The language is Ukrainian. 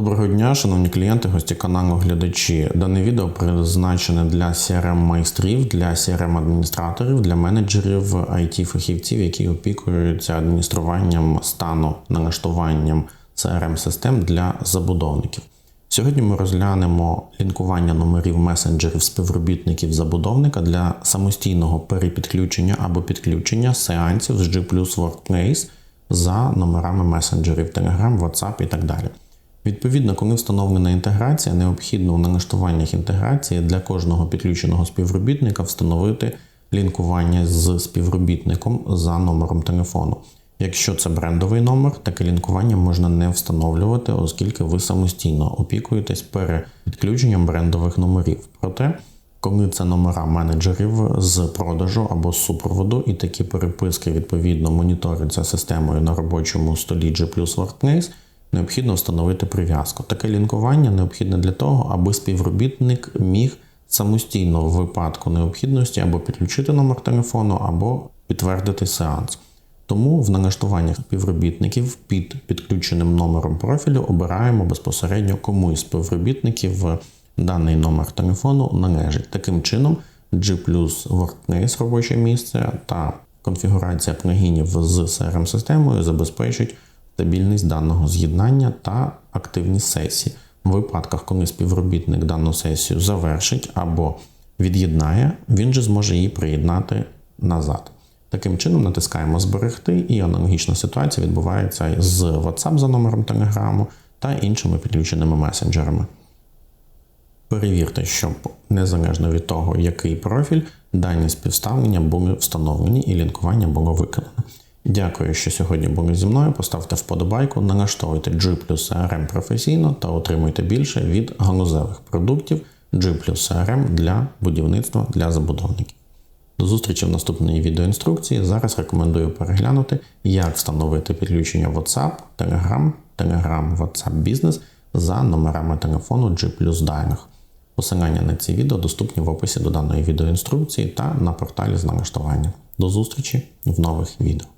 дня, шановні клієнти, гості каналу, глядачі. Дане відео призначене для crm майстрів, для crm адміністраторів, для менеджерів, it фахівців які опікуються адмініструванням стану, налаштуванням crm систем для забудовників. Сьогодні ми розглянемо лінкування номерів месенджерів співробітників забудовника для самостійного перепідключення або підключення сеансів з G Workplace за номерами месенджерів Telegram, WhatsApp і так далі. Відповідно, коли встановлена інтеграція, необхідно у налаштуваннях інтеграції для кожного підключеного співробітника встановити лінкування з співробітником за номером телефону. Якщо це брендовий номер, таке лінкування можна не встановлювати, оскільки ви самостійно опікуєтесь перепідключенням брендових номерів. Проте, коли це номера менеджерів з продажу або з супроводу, і такі переписки відповідно моніторяться системою на робочому столі G Workplace, необхідно встановити прив'язку. Таке лінкування необхідне для того, аби співробітник міг самостійно в випадку необхідності або підключити номер телефону, або підтвердити сеанс. Тому в налаштуваннях співробітників під підключеним номером профілю обираємо безпосередньо кому із співробітників даний номер телефону належить. Таким чином, G Workplace робоче місце та конфігурація плагінів з crm системою забезпечить стабільність даного з'єднання та активність сесії. В випадках, коли співробітник дану сесію завершить або від'єднає, він же зможе її приєднати назад. Таким чином натискаємо Зберегти, і аналогічна ситуація відбувається з WhatsApp за номером Telegram та іншими підключеними месенджерами. Перевірте, щоб незалежно від того, який профіль, дані співставлення були встановлені і лінкування було виконано. Дякую, що сьогодні були зі мною. Поставте вподобайку, налаштовуйте G плюс CRM професійно та отримуйте більше від галузевих продуктів G плюс CRM для будівництва для забудовників. До зустрічі в наступній відеоінструкції. Зараз рекомендую переглянути, як встановити підключення WhatsApp, Telegram, Telegram, WhatsApp Business за номерами телефону G Dialog. Посилання на ці відео доступні в описі до даної відеоінструкції та на порталі з налаштування. До зустрічі в нових відео.